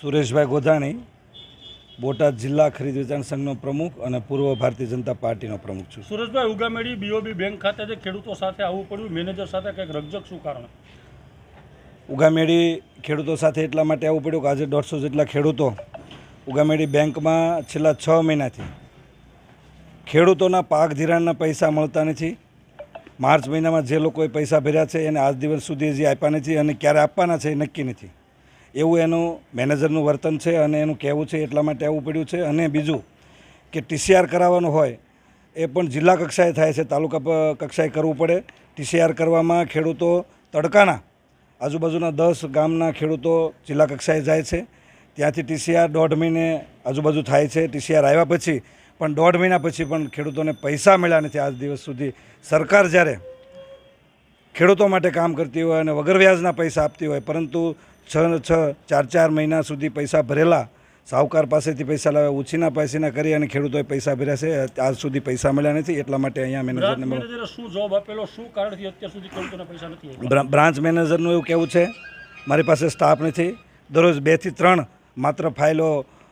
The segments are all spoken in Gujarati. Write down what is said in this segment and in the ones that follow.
સુરેશભાઈ ગોધાણી બોટાદ જિલ્લા ખરીદ વેચાણ સંઘનો પ્રમુખ અને પૂર્વ ભારતીય જનતા પાર્ટીનો પ્રમુખ છું. સુરેશભાઈ ઉગામેડી બીઓબી બેંક ખાતે જે ખેડૂતો સાથે આવવું પડ્યું મેનેજર સાથે કંઈક રજક શું કારણ? ઉગામેડી ખેડૂતો સાથે એટલા માટે આવવું પડ્યું કે આજે દોઢસો જેટલા ખેડૂતો ઉગામેડી બેંકમાં છેલ્લા છ મહિનાથી ખેડૂતોના પાક ધિરાણના પૈસા મળતા નથી. માર્ચ મહિનામાં જે લોકોએ પૈસા ભર્યા છે એને આજ દિવસ સુધી હજી આપ્યા નથી અને ક્યારે આપવાના છે એ નક્કી નથી. એવું એનું મેનેજરનું વર્તન છે અને એનું કહેવું છે એટલા માટે આવવું પડ્યું છે. અને બીજું કે ટીસીઆર કરાવવાનું હોય, એ પણ જિલ્લા કક્ષાએ થાય છે. તાલુકા કક્ષાએ કરવું પડે. ટીસીઆર કરવામાં ખેડૂતો તડકાના, આજુબાજુના દસ ગામના ખેડૂતો જિલ્લા કક્ષાએ જાય છે. ત્યાંથી ટીસીઆર દોઢ મહિને આજુબાજુ થાય છે. ટીસીઆર આવ્યા પછી, પણ દોઢ મહિના પછી પણ ખેડૂતોને પૈસા મળ્યા નથી આજ દિવસ સુધી. સરકાર જ્યારે ખેડૂતો માટે કામ કરતી હોય અને વગર વ્યાજના પૈસા આપતી હોય, પરંતુ છ છ ચાર ચાર મહિના સુધી પૈસા ભરેલા. સાહુકાર પાસેથી પૈસા લાવ્યા ઉછીના પૈસાના કરી અને ખેડૂતોએ પૈસા ભર્યા છે. આજ સુધી પૈસા મળ્યા નથી એટલા માટે અહીંયા મેનેજરને શું જોબ આપેલો શું કારણથી અત્યાર સુધી ખેડૂતોને પૈસા નથી બ્રાન્ચ મેનેજરનું એવું કહેવું છે મારી પાસે સ્ટાફ નથી. દરરોજ બેથી ત્રણ માત્ર ફાઇલો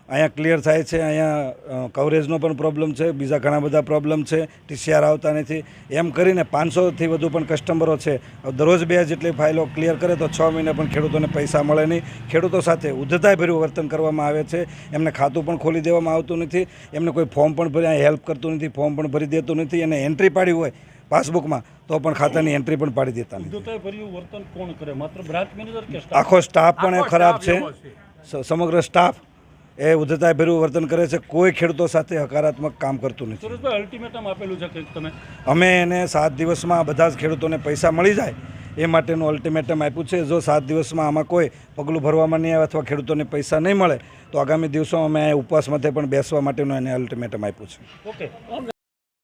અહીંયા ક્લિયર થાય છે અહીંયા કવરેજનો પણ પ્રોબ્લેમ છે બીજા ઘણા બધા પ્રોબ્લેમ છે ટીસીઆર આવતા નથી. એમ કરીને પાંચસોથી વધુ પણ કસ્ટમરો છે. દરરોજ બે જેટલી ફાઇલો ક્લિયર કરે તો છ મહિને પણ ખેડૂતોને પૈસા મળે નહીં. ખેડૂતો સાથે ઉદ્ધતાયભર્યું વર્તન કરવામાં આવે છે. એમને ખાતું પણ ખોલી દેવામાં આવતું નથી. એમને કોઈ ફોર્મ પણ ભરી હેલ્પ કરતું નથી ફોર્મ પણ ભરી દેતું નથી. અને એન્ટ્રી પાડી હોય પાસબુકમાં તો પણ ખાતાની એન્ટ્રી પણ પાડી દેતા નથી. ઉદ્ધતાઈ ભર્યું વર્તન કોણ કરે? માત્ર બ્રાન્ચ મેનેજર કે સ્ટાફ આખો સ્ટાફ પણ એ ખરાબ છે. સ- સમગ્ર સ્ટાફ એ ઉદ્ધતાઈભર્યું વર્તન કરે છે. કોઈ ખેડૂતો સાથે હકારાત્મક કામ કરતું નથી. સુરેશભાઈ અલ્ટિમેટમ આપેલું છે તમે? અમે એને સાત દિવસમાં બધા જ ખેડૂતોને પૈસા મળી જાય એ માટેનું અલ્ટિમેટમ આપ્યું છે. જો સાત દિવસમાં આમાં કોઈ પગલું ભરવામાં નહીં આવે અથવા ખેડૂતોને પૈસા નહીં મળે તો આગામી દિવસોમાં અમે ઉપવાસ માટે પણ બેસવા માટેનું એને અલ્ટિમેટમ આપ્યું છે. ઓકે